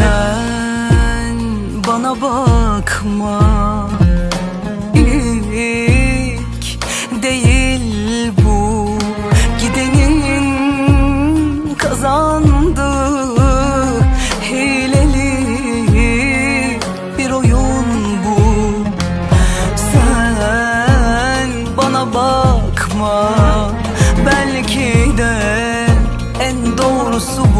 Sen bana bakma. İlk değil bu. Gidenin kazandığı Hileli bir oyun bu. Sen bana bakma. Belki de en doğrusu bu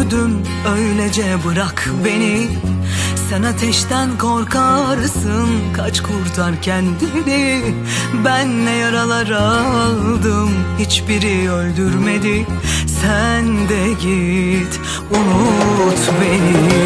gördüm öylece bırak beni. Sen ateşten korkarsın Kaç kurtar kendini. Ben ne yaralar aldım Hiçbiri öldürmedi. Sen de git Unut beni